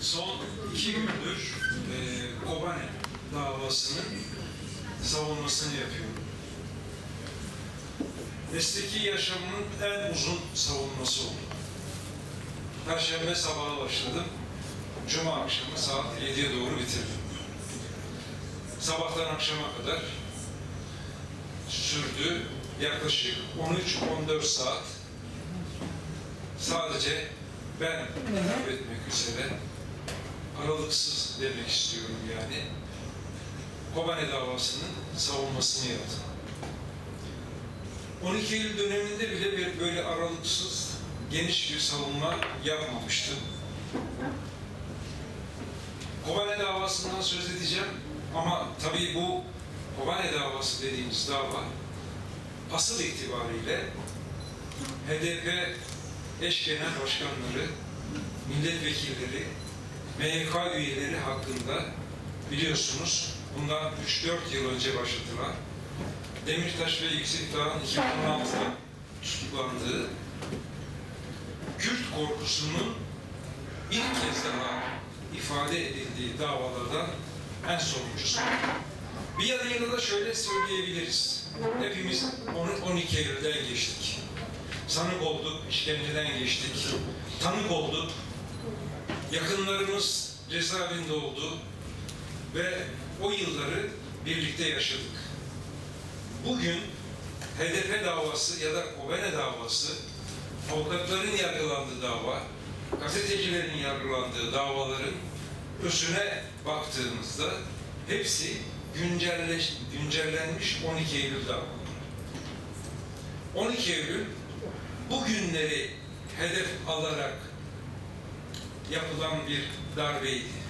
son iki gündür e, Kobane davasının savunmasını yapıyorum. Mesleki yaşamımın en uzun savunması oldu. Perşembe sabahı başladım. Cuma akşamı saat 7'ye doğru bitirdim. Sabahtan akşama kadar sürdü. Yaklaşık 13-14 saat sadece ben hitap üzere aralıksız demek istiyorum yani Kobane davasının savunmasını yaptım. 12 Eylül döneminde bile bir böyle aralıksız geniş bir savunma yapmamıştım. Kobane davasından söz edeceğim ama tabii bu Kobane davası dediğimiz dava asıl itibariyle HDP eş genel başkanları, milletvekilleri, MYK üyeleri hakkında biliyorsunuz bundan 3-4 yıl önce başlatılan Demirtaş ve Yüksekdağ'ın 2016'da tutuklandığı Kürt korkusunun bir kez daha ifade edildiği davalardan en sonuncusu. Bir yanıyla da şöyle söyleyebiliriz. Hepimiz 12 Eylül'den geçtik. Sanık olduk, işkenceden geçtik. Tanık olduk. Yakınlarımız cezaevinde oldu. Ve o yılları birlikte yaşadık. Bugün HDP davası ya da Kobene davası, avukatların yargılandığı dava, gazetecilerin yargılandığı davaların özüne baktığımızda hepsi güncelleş, güncellenmiş 12 Eylül davaları. 12 Eylül bugünleri hedef alarak yapılan bir darbeydi.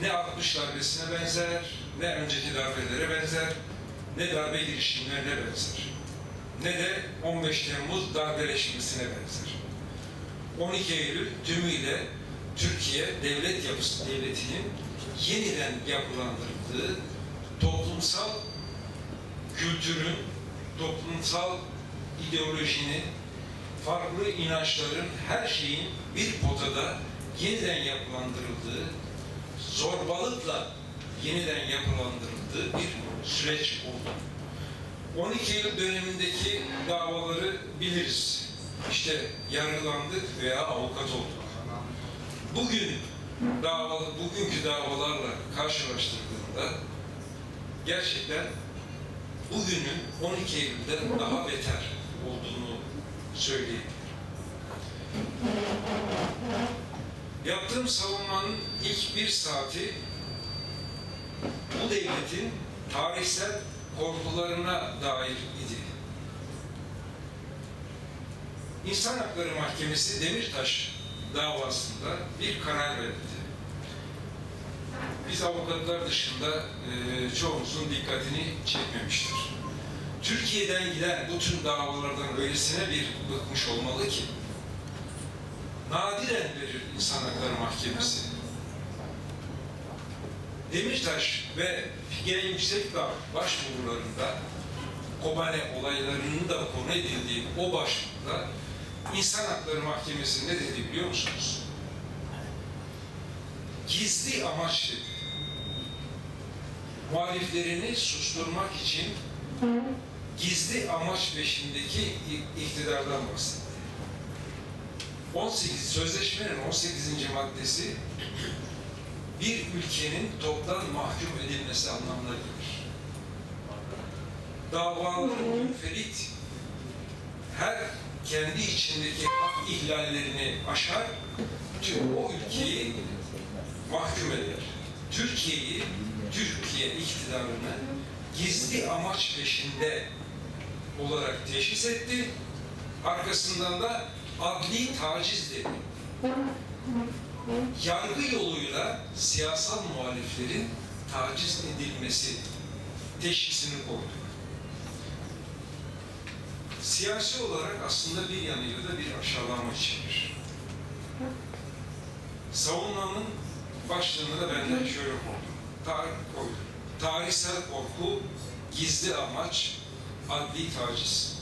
Ne 60 darbesine benzer, ne önceki darbelere benzer, ne darbe girişimlerine benzer. Ne de 15 Temmuz darbeleşmesine benzer. 12 Eylül tümüyle Türkiye devlet yapısı devletinin yeniden yapılandırıldığı toplumsal kültürün, toplumsal ideolojinin, farklı inançların, her şeyin bir potada yeniden yapılandırıldığı, zorbalıkla yeniden yapılandırıldığı bir süreç oldu. 12 Eylül dönemindeki davaları biliriz. İşte yargılandık veya avukat olduk. Bugün dava, bugünkü davalarla karşılaştırdığında gerçekten bugünün 12 Eylül'den daha beter olduğunu söyleyebilirim. Yaptığım savunmanın ilk bir saati bu devletin tarihsel korkularına dair idi. İnsan Hakları Mahkemesi Demirtaş davasında bir karar verdi. Biz avukatlar dışında e, çoğumuzun dikkatini çekmemiştir. Türkiye'den giden bu tür davalardan öylesine bir bıkmış olmalı ki nadiren verir İnsan Hakları Mahkemesi. Demirtaş ve Figen Yüksekdağ başvurularında Kobane olaylarının da konu edildiği o başvuruda İnsan Hakları Mahkemesi ne dedi biliyor musunuz? Gizli amaç dedi. Muhaliflerini susturmak için gizli amaç peşindeki iktidardan bahsetti. 18 sözleşmenin 18. maddesi bir ülkenin toptan mahkum edilmesi anlamına gelir. Davaların münferit her kendi içindeki hak ihlallerini aşar, tüm o ülkeyi mahkum eder. Türkiye'yi, Türkiye iktidarını gizli amaç peşinde olarak teşhis etti. Arkasından da adli taciz dedi. Yargı yoluyla siyasal muhaliflerin taciz edilmesi teşhisini koydu. Siyasi olarak aslında bir yanıyla da bir aşağılama içerir. Savunmanın başlığını da benden şöyle koydum. Tarih koydum. Tarihsel korku, gizli amaç, adli taciz.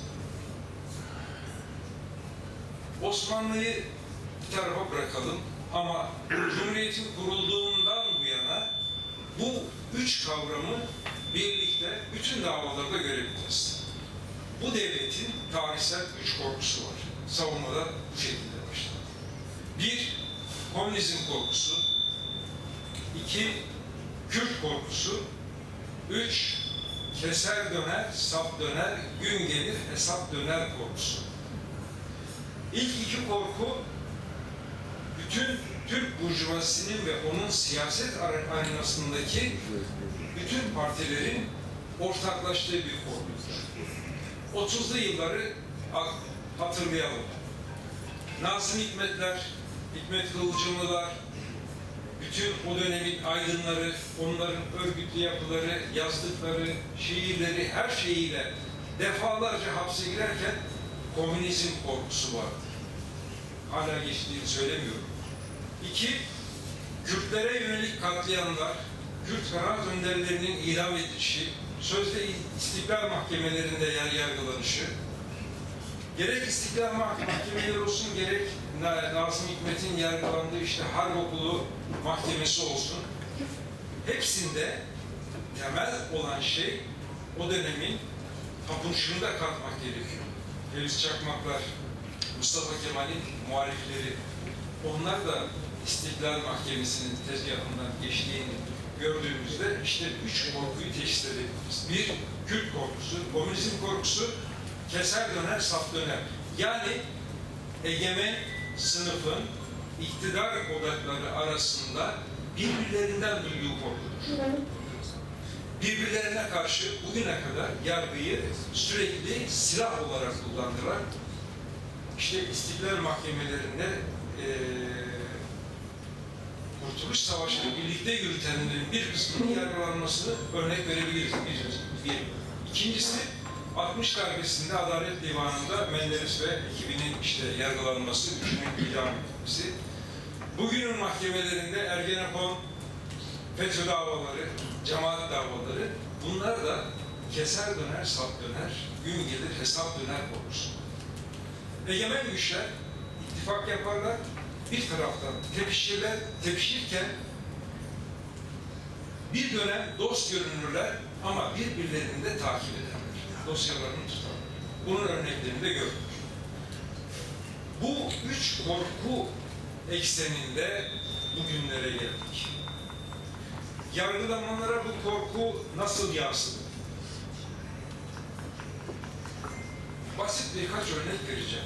Osmanlı'yı bir tarafa bırakalım. Ama Cumhuriyet'in kurulduğundan bu yana bu üç kavramı birlikte bütün davalarda görebiliriz. Bu devletin tarihsel üç korkusu var. Savunmada bu şekilde başladı. Bir, komünizm korkusu. İki, Kürt korkusu. Üç, keser döner, sap döner, gün gelir hesap döner korkusu. İlk iki korku bütün Türk burjuvazisinin ve onun siyaset arenasındaki bütün partilerin ortaklaştığı bir korkudur. 30'lu yılları hatırlayalım. Nazım Hikmetler, Hikmet Kılıcımlılar, bütün o dönemin aydınları, onların örgütlü yapıları, yazdıkları, şiirleri, her şeyiyle defalarca hapse girerken komünizm korkusu vardı. Hala geçtiğini söylemiyorum. İki, Kürtlere yönelik katliamlar, Kürt kanaat önderlerinin idam edilişi, sözde istiklal mahkemelerinde yer yargılanışı, gerek istiklal mahkemeleri olsun, gerek Nazım Hikmet'in yargılandığı işte Harp Okulu mahkemesi olsun, hepsinde temel olan şey o dönemin tapınışını da katmak gerekiyor. Feliz Çakmaklar, Mustafa Kemal'in muhalifleri, onlar da İstiklal Mahkemesi'nin tezgahından geçtiğini gördüğümüzde işte üç korkuyu teşhis edebiliriz. Bir, Kürt korkusu, komünizm korkusu, keser döner, saf döner. Yani egemen sınıfın iktidar odakları arasında birbirlerinden duyduğu korkudur. Birbirlerine karşı bugüne kadar yargıyı sürekli silah olarak kullandılar. İşte İstiklal Mahkemelerinde eee Kurtuluş Savaşı'nı birlikte yürütenlerin bir kısmının yargılanmasını örnek verebiliriz. Bir, bir. İkincisi 60 darbesinde Adalet Divanı'nda Menderes ve ekibinin işte yargılanması, üçünün idam edilmesi. Bugünün mahkemelerinde Ergenekon, FETÖ davaları, cemaat davaları bunlar da keser döner, sap döner, gün gelir hesap döner korkusu. Egemen güçler ittifak yaparlar, bir taraftan tepişirler, tepişirken bir dönem dost görünürler ama birbirlerini de takip ederler. Dosyalarını tutarlar. Bunun örneklerini de gördük. Bu üç korku ekseninde bugünlere geldik. Yargılamalara bu korku nasıl yansıdı? Basit birkaç örnek vereceğim.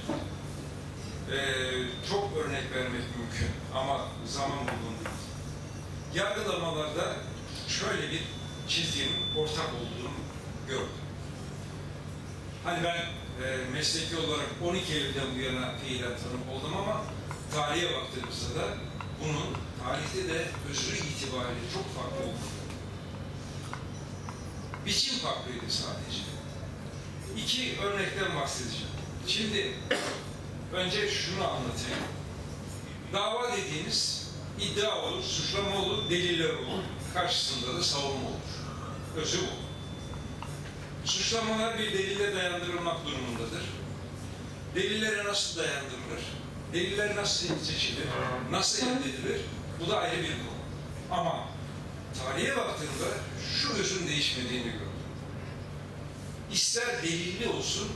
Ee, çok örnek vermek mümkün ama zaman bulgun değil. Yargılamalarda şöyle bir çizginin ortak olduğunu gördüm. Hani ben e, mesleki olarak 12 Eylül'den bu yana fiilen oldum ama tarihe baktığımızda da bunun tarihte de özrü itibariyle çok farklı olduğunu Biçim farklıydı sadece. İki örnekten bahsedeceğim. Şimdi önce şunu anlatayım. Dava dediğiniz iddia olur, suçlama olur, deliller olur. Karşısında da savunma olur. Özü bu. Suçlamalar bir delille dayandırılmak durumundadır. Delillere nasıl dayandırılır? Deliller nasıl seçilir? Nasıl elde edilir? Bu da ayrı bir konu. Ama tarihe baktığımda şu özün değişmediğini gördüm. İster delilli olsun,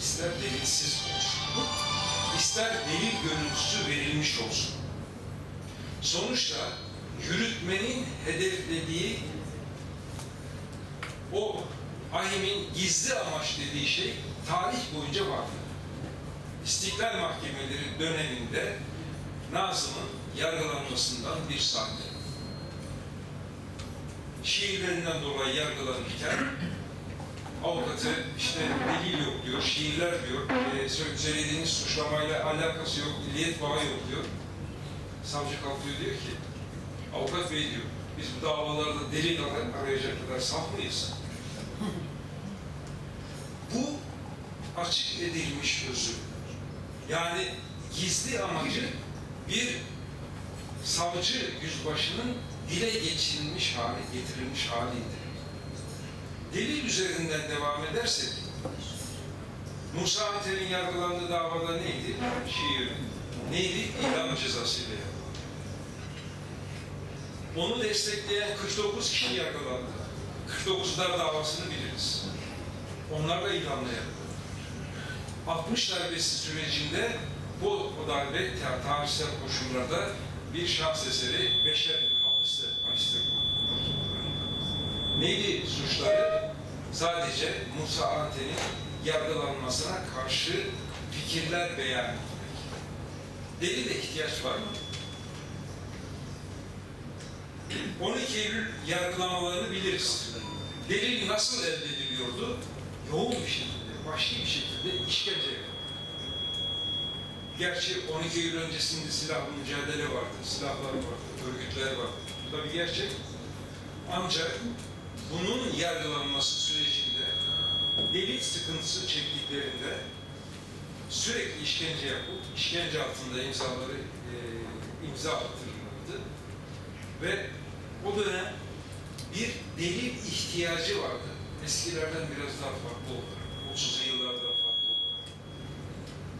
ister delilsiz olsun. İster delil görüntüsü verilmiş olsun. Sonuçta yürütmenin hedeflediği o ahimin gizli amaç dediği şey tarih boyunca vardı. İstiklal Mahkemeleri döneminde Nazım'ın yargılanmasından bir sahne. Şiirlerinden dolayı yargılanırken avukatı işte delil yok diyor, şiirler diyor, e, söylediğiniz suçlamayla alakası yok, milliyet bağı yok diyor. Savcı kalkıyor diyor ki, avukat bey diyor, biz bu davalarda delil arayacak kadar saf mıyız? Bu açık edilmiş özü. Yani gizli amacı bir savcı yüzbaşının dile geçirilmiş hali, getirilmiş haliydi. Delil üzerinden devam edersek, Musa Antel'in yargılandığı davada neydi? Şiir. Neydi? İdam cezasıyla. Onu destekleyen 49 kişi yargılandı. 49'lar davasını biliriz. Onlar da idamla yargılandı. 60 darbesi sürecinde bu o darbe ta- tarihsel koşullarda bir şans eseri beşer hapiste, hapiste Neydi suçları? Sadece Musa Anten'in yargılanmasına karşı fikirler beyan etmek. Delil ihtiyaç var mı? 12 Eylül yargılamalarını biliriz. Delil nasıl elde ediliyordu? Yoğun bir şekilde, vahşi bir şekilde işkence. Gerçi 12 Eylül öncesinde silahlı mücadele vardı, silahlar vardı, örgütler vardı. Bu da bir gerçek. Ancak bunun yargılanması sürecinde delil sıkıntısı çektiklerinde sürekli işkence yapıp, işkence altında imzaları e, imza attırılırdı. Ve o dönem bir delil ihtiyacı vardı. Eskilerden biraz daha farklı olarak, 30 yıllardan farklı olarak.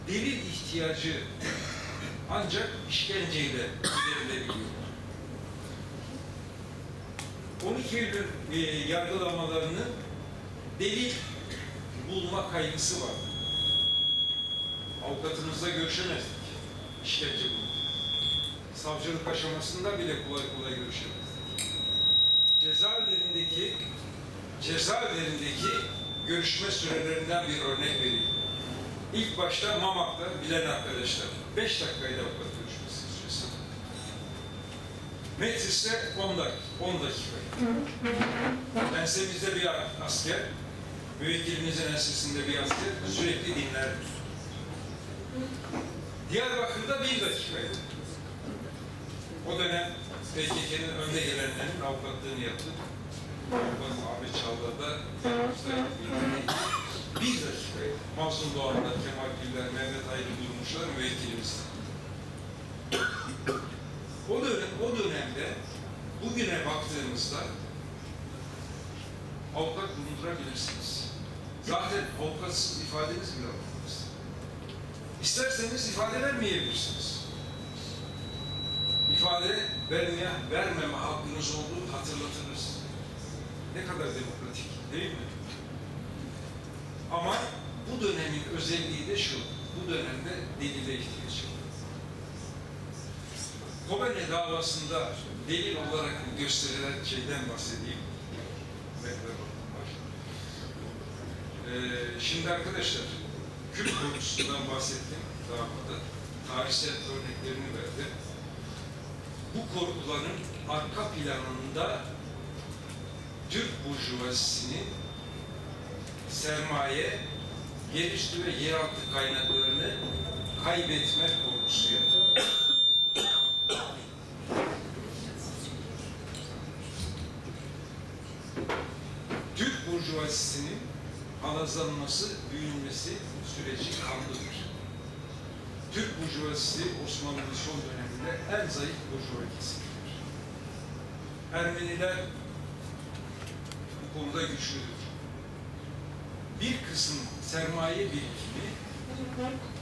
Delil ihtiyacı ancak işkenceyle giderilebiliyor. 12 Eylül e, yargılamalarının delil bulma kaygısı var. Avukatımızla görüşemezdik. İşkence bulmak. Savcılık aşamasında bile kolay kolay görüşemezdik. Cezaevlerindeki cezaevlerindeki görüşme sürelerinden bir örnek vereyim. İlk başta Mamak'ta bilen arkadaşlar 5 dakikaydı avukat görüşmesi süresi. Metris'te 10 dakika, 10 dakika. Ensemizde bir asker, müvekkilimizin ensesinde bir asker sürekli dinler. Diyarbakır'da bir dakikaydı. O dönem PKK'nın önde gelenlerin avukatlığını yaptı. Ahmet Çağlar'da bir dakikaydı. Mahsun Doğan'da Kemal Güller, Mehmet Aydın Durmuşlar müvekkilimizdi. O dönem, o dönemde bugüne baktığımızda avukat bulundurabilirsiniz. Zaten avukatsız ifadeniz bile alamaz. İsterseniz ifade vermeyebilirsiniz. İfade vermeye, vermeme hakkınız olduğu hatırlatılır. Ne kadar demokratik değil mi? Ama bu dönemin özelliği de şu, bu dönemde delile ihtiyaç var. Kobane davasında delil olarak gösterilen şeyden bahsedeyim. Ee, şimdi arkadaşlar, Kürt konusundan bahsettim davada. Tarihsel örneklerini verdim. Bu korkuların arka planında Türk burjuvazisinin sermaye, yerüstü ve yeraltı kaynaklarını kaybetme korkusu yatıyor. Türk burjuvazisinin alazlanması, büyümesi süreci kanlıdır. Türk burjuvazisi Osmanlı'nın son döneminde en zayıf burjuva kesimidir. Ermeniler bu konuda güçlüdür. Bir kısım sermaye birikimi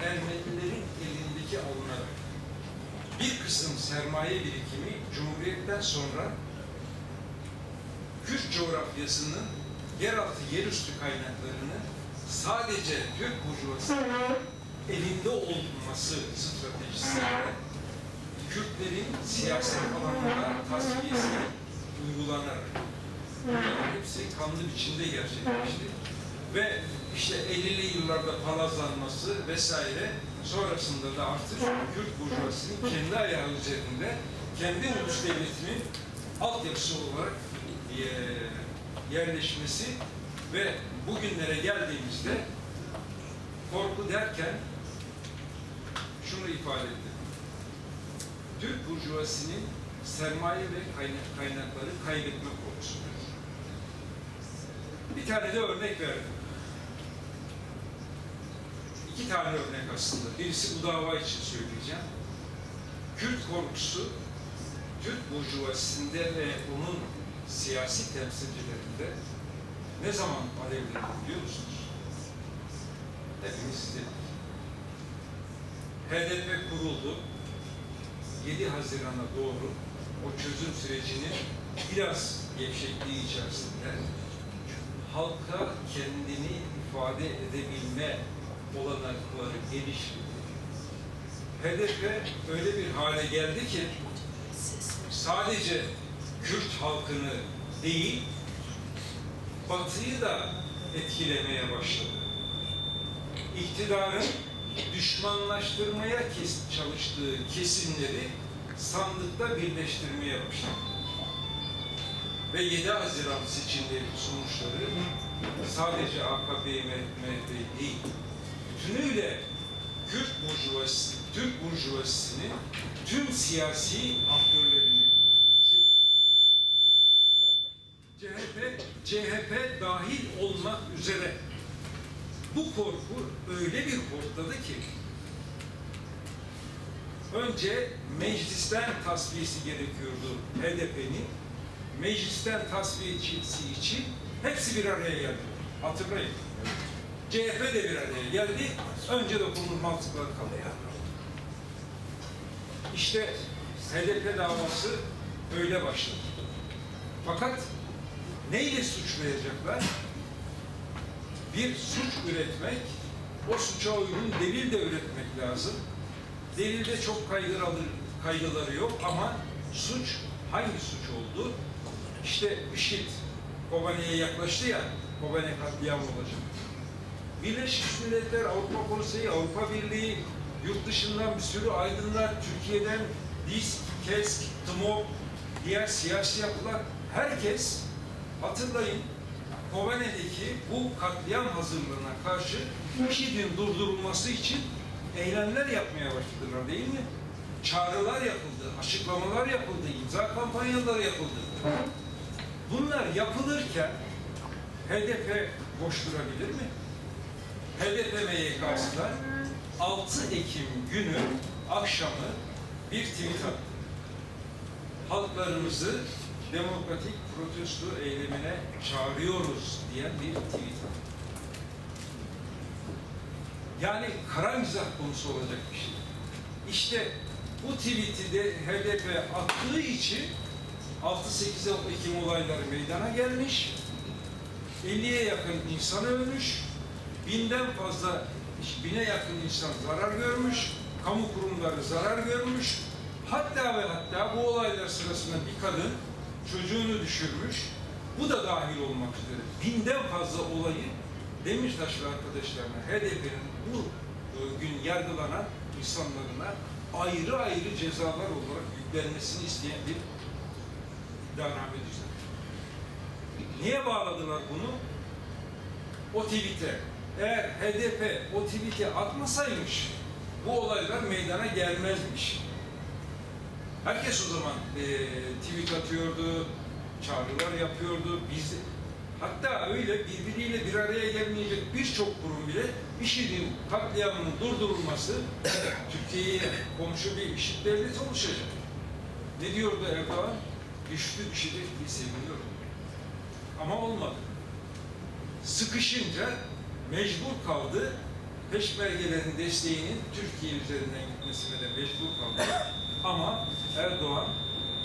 Ermenilerin elindeki alınarak bir kısım sermaye birikimi Cumhuriyet'ten sonra Kürt coğrafyasının yeraltı yerüstü kaynaklarını sadece Türk burjuvasının elinde olması stratejisiyle Kürtlerin siyaset alanında tasfiyesi uygulanarak bunların hepsi kanlı biçimde gerçekleşti. Ve işte 50'li yıllarda palazlanması vesaire sonrasında da artık Kürt burjuvasının kendi ayağı üzerinde kendi ulus devletinin altyapısı olarak eee, yerleşmesi ve bugünlere geldiğimizde korku derken şunu ifade ettim. Türk burjuvasinin sermaye ve kaynak- kaynakları kaybetme korkusudur. Bir tane de örnek verdim. İki tane örnek aslında. Birisi bu dava için söyleyeceğim. Kürt korkusu Türk burjuvasinde ve onun siyasi temsilcilerinde ne zaman alevlendi biliyor musunuz? Hepimiz izledik. HDP kuruldu. 7 Haziran'a doğru o çözüm sürecinin biraz gevşekliği içerisinde halka kendini ifade edebilme olanakları gelişti. HDP öyle bir hale geldi ki sadece Kürt halkını değil, Batı'yı da etkilemeye başladı. İktidarın düşmanlaştırmaya çalıştığı kesimleri sandıkta birleştirmeye başladı. Ve 7 Haziran seçimleri sonuçları sadece AKP, MHP değil, bütünüyle Kürt burjuvazisi, Türk burjuvazisinin tüm siyasi aktörlerini CHP, CHP dahil olmak üzere bu korku öyle bir korkladı ki önce meclisten tasfiyesi gerekiyordu HDP'nin. Meclisten tasfiyesi için hepsi bir araya geldi. Hatırlayın. CHP de bir araya geldi. Önce dokunulmazlıkları kalıyor. İşte HDP davası öyle başladı. Fakat neyle suçlayacaklar? Bir suç üretmek, o suça uygun delil de üretmek lazım. Delilde çok kaygıları, kaygıları yok ama suç hangi suç oldu? İşte IŞİD Kobane'ye yaklaştı ya, Kobane katliam olacak. Birleşmiş Milletler, Avrupa Konseyi, Avrupa Birliği, yurt dışından bir sürü aydınlar, Türkiye'den DİSK, KESK, TMOB, diğer siyasi yapılar, herkes hatırlayın Kobane'deki bu katliam hazırlığına karşı IŞİD'in durdurulması için eylemler yapmaya başladılar değil mi? Çağrılar yapıldı, açıklamalar yapıldı, imza kampanyaları yapıldı. Bunlar yapılırken HDP boş durabilir mi? HDP MYK'sılar 6 Ekim günü akşamı bir tweet attı. Halklarımızı demokratik protesto eylemine çağırıyoruz diyen bir tweet attı. Yani kara mizah konusu olacak bir şey. İşte bu tweet'i de HDP attığı için 6-8 Ekim olayları meydana gelmiş. 50'ye yakın insan ölmüş. Binden fazla, bine yakın insan zarar görmüş. Kamu kurumları zarar görmüş. Hatta ve hatta bu olaylar sırasında bir kadın çocuğunu düşürmüş. Bu da dahil olmak üzere. Binden fazla olayı Demirtaş ve arkadaşlarına HDP'nin bu e, gün yargılanan insanlarına ayrı ayrı cezalar olarak yüklenmesini isteyen bir iddianame düzenledi. Niye bağladılar bunu? O tweet'e. Eğer HDP o tweet'i atmasaymış bu olaylar meydana gelmezmiş. Herkes o zaman e, tweet atıyordu, çağrılar yapıyordu. Biz hatta öyle birbiriyle bir araya gelmeyecek birçok kurum bile IŞİD'in katliamının durdurulması Türkiye'ye komşu bir IŞİD devleti oluşacak. Ne diyordu Erdoğan? Güçlü IŞİD'e bir seviniyorum. Ama olmadı. Sıkışınca mecbur kaldı. Peşmergelerin desteğinin Türkiye üzerinden gitmesine de mecbur kaldı. Ama Erdoğan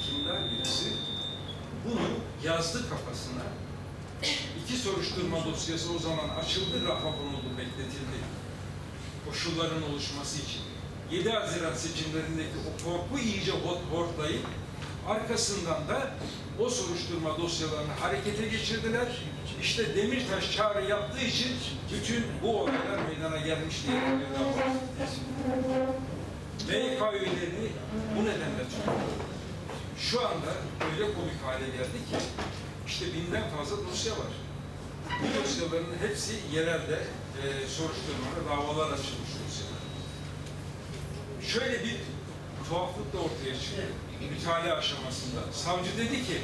kindar birisi bunu yazdı kafasına. İki soruşturma dosyası o zaman açıldı, rafa konuldu, bekletildi. Koşulların oluşması için. 7 Haziran seçimlerindeki o korku iyice hort- hortlayıp arkasından da o soruşturma dosyalarını harekete geçirdiler. İşte Demirtaş çağrı yaptığı için bütün bu olaylar meydana gelmiş diye. MYK üyelerini bu nedenle tutuyor. Şu anda öyle komik hale geldi ki işte binden fazla dosya var. Bu dosyaların hepsi yerelde e, soruşturmalı davalar açılmış dosyalar. Şöyle bir tuhaflık da ortaya çıktı. Mütalaa aşamasında. Savcı dedi ki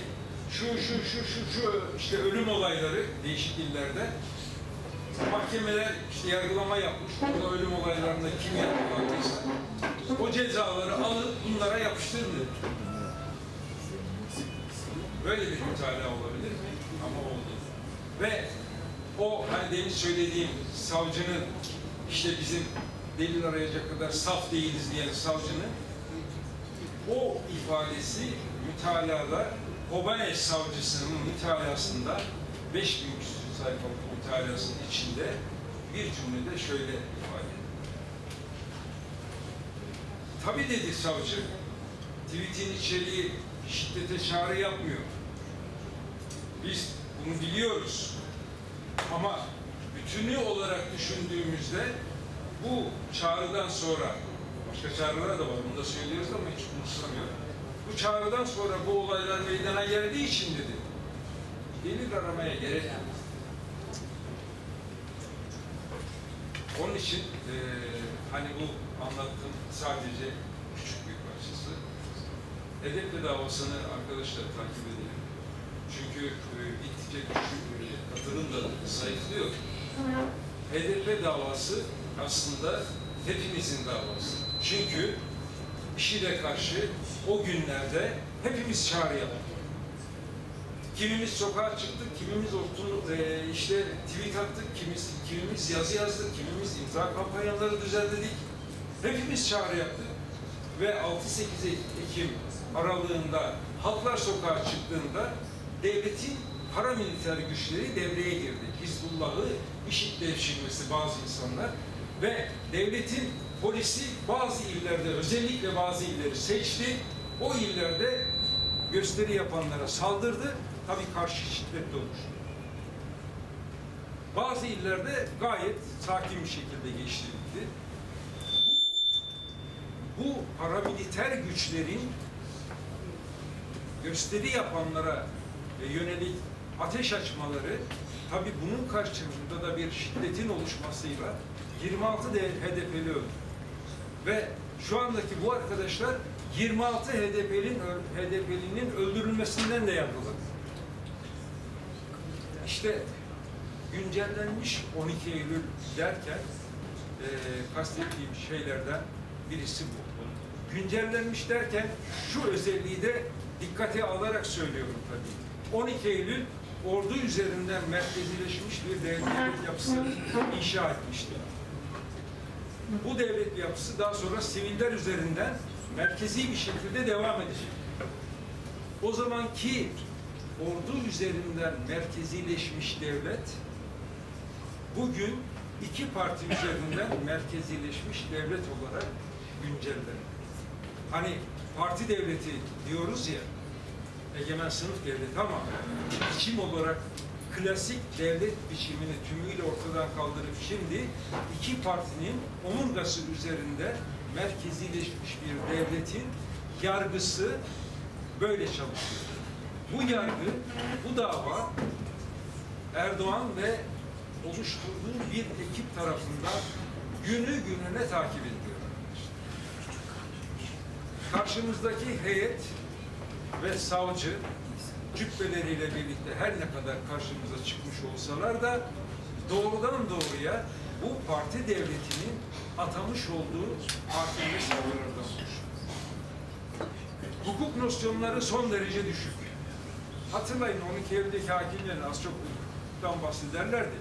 şu şu şu şu şu işte ölüm olayları değişik illerde mahkemeler işte yargılama yapmış. Burada ölüm olaylarında kim yargılandıysa o cezaları alıp bunlara yapıştırdı. Böyle bir mütalaa olabilir mi? Ama oldu. Ve o hani demin söylediğim savcının işte bizim delil arayacak kadar saf değiliz diyen savcının o ifadesi mütalada Kobane savcısının mütalasında 5000 küsur sayfalık mütalasının içinde bir cümlede şöyle ifade ediyor. Tabi dedi savcı, tweetin içeriği şiddete çağrı yapmıyor. Biz bunu biliyoruz. Ama bütünü olarak düşündüğümüzde bu çağrıdan sonra, başka çağrılar da var, bunu da söylüyoruz ama hiç umursamıyorum. Bu çağrıdan sonra bu olaylar meydana geldiği için dedi, delil aramaya gerek yok. Onun için eee, hani bu anlattığım sadece küçük bir parçası. Hedefli davasını arkadaşlar takip edelim. Çünkü e, gittikçe e, katılım da zayıflıyor. HDP davası aslında hepimizin davası. Çünkü IŞİD'e karşı o günlerde hepimiz çağrı yaptık. Kimimiz sokağa çıktık, kimimiz otur, e, işte tweet attık, kimimiz, kimimiz yazı yazdık, kimimiz imza kampanyaları düzenledik. Hepimiz çağrı yaptık. Ve 6-8 Ekim aralığında halklar sokağa çıktığında devletin paramiliter güçleri devreye girdi. Hizbullah'ı IŞİD devşirmesi bazı insanlar ve devletin polisi bazı illerde özellikle bazı illeri seçti. O illerde gösteri yapanlara saldırdı. Tabii karşı şiddetle oluştu. Bazı illerde gayet sakin bir şekilde geçti bitti. Bu, paramiliter güçlerin gösteri yapanlara yönelik ateş açmaları tabi bunun karşılığında da bir şiddetin oluşmasıyla 26 de HDP'li öldü. Ve şu andaki bu arkadaşlar 26 HDP'nin HDP'linin öldürülmesinden de yargıladı. İşte güncellenmiş 12 Eylül derken e, kastettiğim şeylerden birisi bu. Güncellenmiş derken şu özelliği de dikkate alarak söylüyorum tabii. 12 Eylül ordu üzerinden merkezileşmiş bir devlet yapısı inşa etmişti. Bu devlet yapısı daha sonra siviller üzerinden merkezi bir şekilde devam edecek. O zamanki ordu üzerinden merkezileşmiş devlet bugün iki parti üzerinden merkezileşmiş devlet olarak güncellenir. Hani parti devleti diyoruz ya, egemen sınıf devleti ama biçim olarak klasik devlet biçimini tümüyle ortadan kaldırıp şimdi iki partinin omurgası üzerinde merkezileşmiş bir devletin yargısı böyle çalışıyor. Bu yargı, bu dava Erdoğan ve oluşturduğu bir ekip tarafından günü gününe takip ediliyor. Karşımızdaki heyet ve savcı cübbeleriyle birlikte her ne kadar karşımıza çıkmış olsalar da doğrudan doğruya bu parti devletinin atamış olduğu parti ve savcılardan oluşuyor. Hukuk nosyonları son derece düşük. Hatırlayın 12 Eylül'deki hakimlerin az çok hukuktan bahsederlerdi.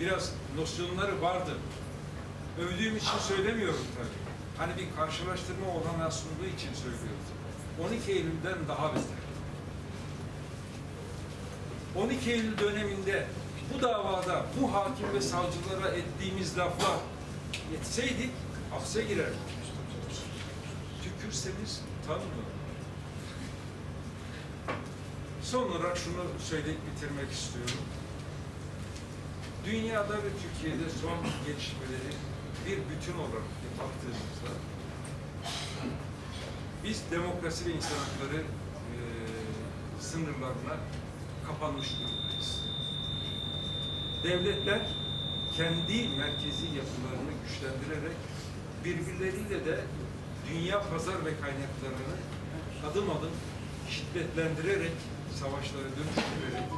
Biraz nosyonları vardı. Övdüğüm için söylemiyorum tabii. Hani bir karşılaştırma olanağı sunduğu için söylüyoruz. 12 Eylül'den daha beter. 12 Eylül döneminde bu davada bu hakim ve savcılara ettiğimiz laflar yetseydik hapse girerdik. Tükürseniz utanmıyorum. Son olarak şunu söyleyip bitirmek istiyorum. Dünyada ve Türkiye'de son gelişmeleri bir bütün olarak baktığımızda biz demokrasi ve insan hakları e, sınırlarına kapanmış durumdayız. Devletler kendi merkezi yapılarını güçlendirerek birbirleriyle de dünya pazar ve kaynaklarını adım adım şiddetlendirerek savaşları dönüştürerek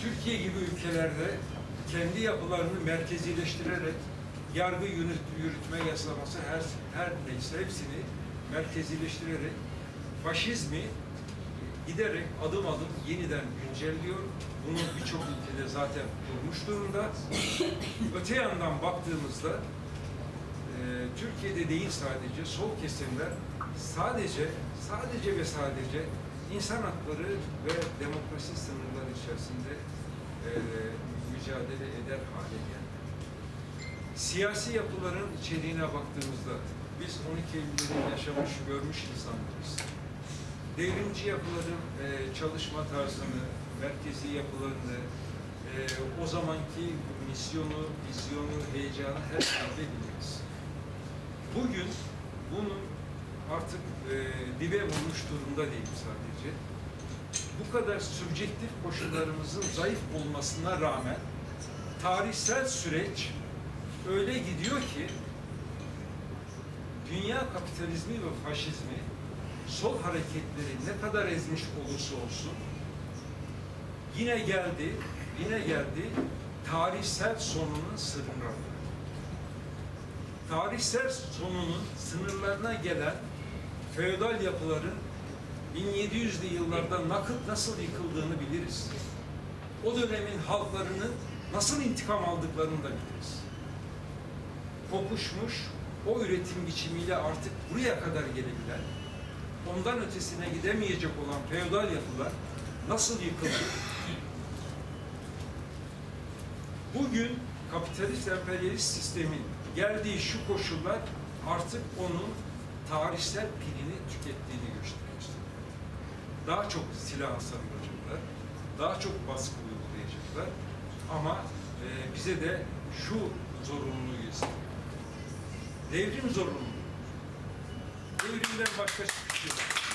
Türkiye gibi ülkelerde kendi yapılarını merkezileştirerek yargı yürüt, yürütme yaslaması her, her neyse hepsini merkezileştirerek faşizmi giderek adım adım yeniden güncelliyor. Bunu birçok ülkede zaten kurmuş durumda. Öte yandan baktığımızda e, Türkiye'de değil sadece sol kesimler sadece sadece ve sadece insan hakları ve demokrasi sınırları içerisinde e, mücadele eder hale geldi. Siyasi yapıların içeriğine baktığımızda biz 12 Eylül'leri yaşamış, görmüş insanlarız. Devrimci yapıların e, çalışma tarzını, merkezi yapılarını, e, o zamanki misyonu, vizyonu, heyecanı her şeyde biliriz. Bugün bunun artık e, dibe vurmuş durumda değil sadece. Bu kadar subjektif koşullarımızın zayıf olmasına rağmen tarihsel süreç öyle gidiyor ki dünya kapitalizmi ve faşizmi sol hareketleri ne kadar ezmiş olursa olsun yine geldi, yine geldi tarihsel sonunun sınırlarına. Tarihsel sonunun sınırlarına gelen feodal yapıların 1700'lü yıllarda nakıt nasıl yıkıldığını biliriz. O dönemin halklarının nasıl intikam aldıklarını da biliriz. Kokuşmuş, o üretim biçimiyle artık buraya kadar gelebilen, ondan ötesine gidemeyecek olan feodal yapılar nasıl yıkıldı? Bugün kapitalist emperyalist sistemin geldiği şu koşullar artık onun tarihsel pilini tükettiğini gösteriyor. Daha çok silah sarılacaklar, daha çok baskı uygulayacaklar ama e, bize de şu zorunluluğu gösteriyor. Devrim zorunluluğu. Devrimden başka hiçbir şey yok.